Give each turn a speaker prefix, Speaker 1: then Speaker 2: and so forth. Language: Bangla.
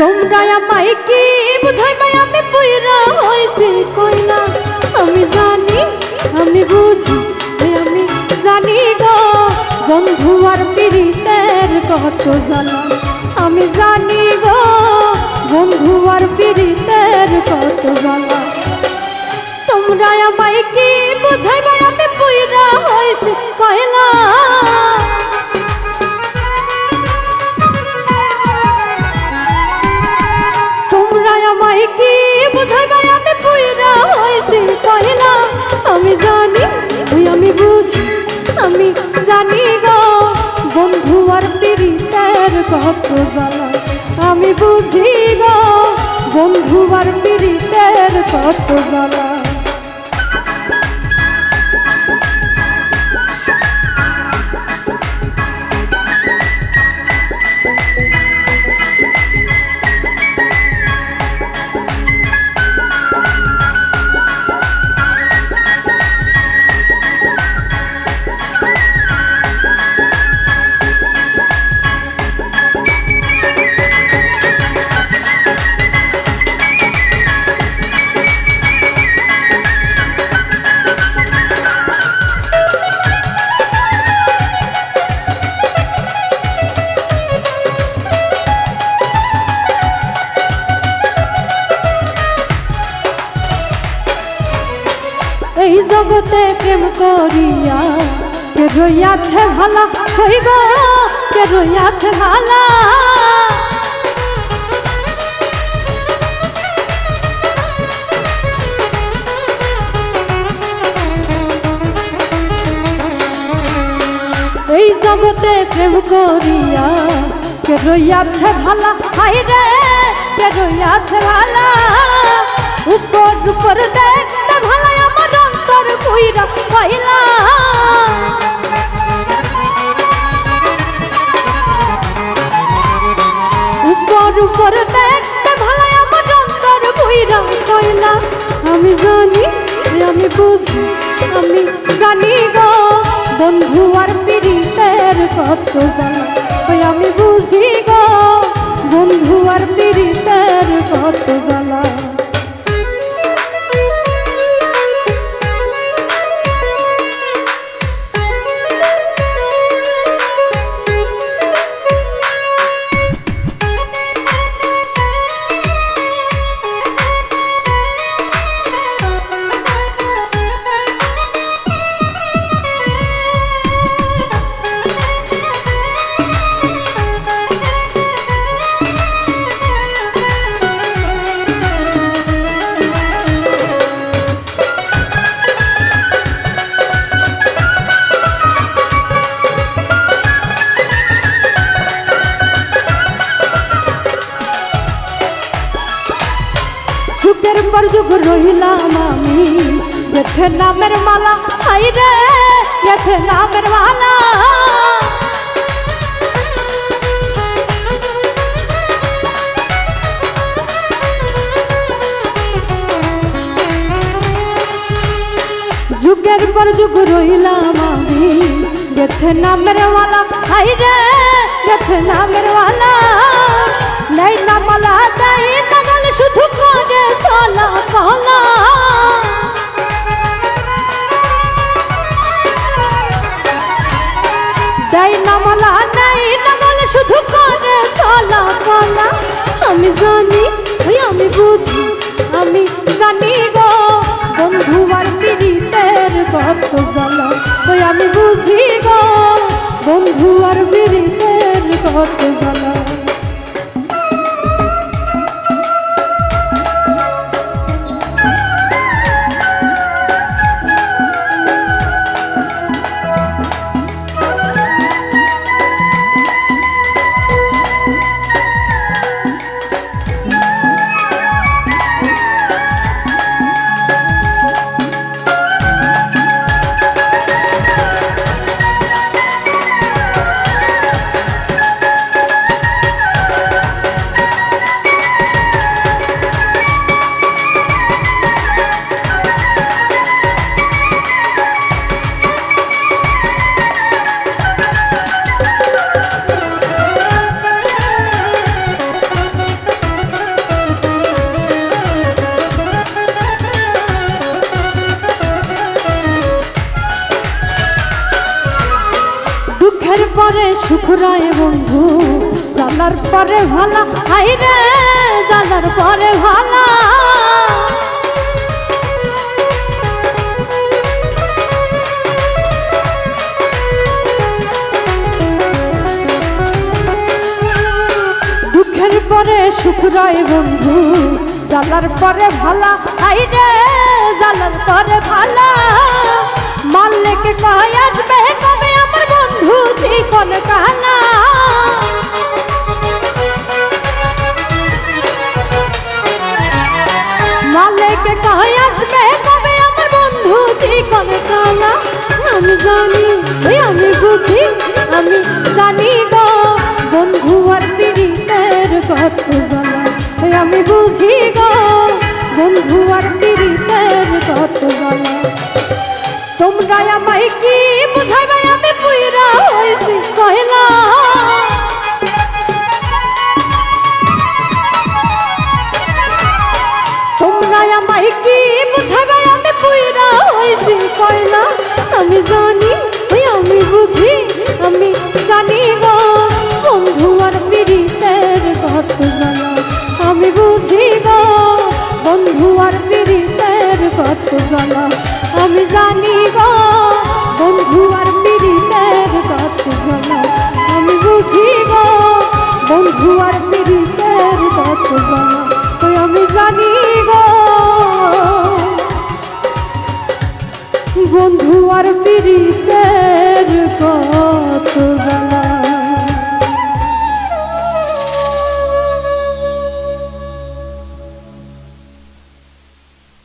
Speaker 1: তোমরা আমায় কি বুঝাইবা আমি পুইরা হইছি কয়লা আমি জানি, আমি বুঝি আমি জানি গো। বন্ধু আর পীড়িতের কত জ্বালা, আমি জানি গো। বন্ধু আর পীড়িতের কত জ্বালা। তোমরা আমায় কি বুঝাইবা আমি পুইরা হইছি কয়লা আমি আমি জানি, ওই আমি বুঝি, আমি জানি গো। বন্ধু আর পীড়িতের কত জ্বালা। আমি বুঝি গো, বন্ধু আর পীড়িতের কত জ্বালা। জগতে প্রেম করিয়া, কে রইয়াছে ভালা সইব কে রইয়াছে ভালা। এই জগতে প্রেম করিয়া, কে রইয়াছে ভালা হাই রে, কে রইয়াছে ভালা। উপর উপর অন্তর পাইলা উপর উপর দেখতে ভালা আমার অন্তর কইরা কইলা, আমি জানি, আমি বুঝি, আমি জানি গো, বন্ধু আর পীড়িতের কত কত জ্বালা পর যুগ রইলাম আমি। এথে নামের মালা হাই রে, এথে নামের মালা। যুগের পর যুগ রইলাম আমি। গেথে নামের মালা হাই রে গেছে নামের ওয়ালা নেই না মালা দেয় না শুধু করে চলা কলা। দেয় না মালা নেই না গলে শুধু করে চলা কলা। আমি জানি ওই আমি বুঝি, আমি জানি গো বন্ধু আর পীড়িতের কত জ্বালা ওই আমি বুঝি গো বন্ধু আর পীড়িতের কত জ্বালা। জানার পরে ভালা, হাই রে জানার পরে ভালা। দুঃখের পরে সুখ রয় বন্ধু জানার পরে ভালা, হাই রে জানার পরে ভালা। মাল্লেকে কয়, আসবে কবে আমার বন্ধু জীবন কালা? মাল্লেকে কয় আসবে? কবে আমার বন্ধু জীবন কালা? আমি জানি, ওই আমি বুঝি, আমি জানি গো। বন্ধু আর পীড়িতের কত জ্বালা, ওই আমি বুঝি গো। বন্ধু আর পীড়িতের কত জ্বালা। তোমরা আমায় কি বুঝাইবে? আমি পুইরা হইছি কয়লা আমায় কি বুঝাইবে আমি পুইরা হইছি কয়লা আমি জানি, ওই আমি বুঝি, আমি জানি গো বন্ধু আর পীড়িতের কত জ্বালা। আমি বুঝি গো বন্ধু আর পীড়িতের কত জ্বালা। আমি জানি গো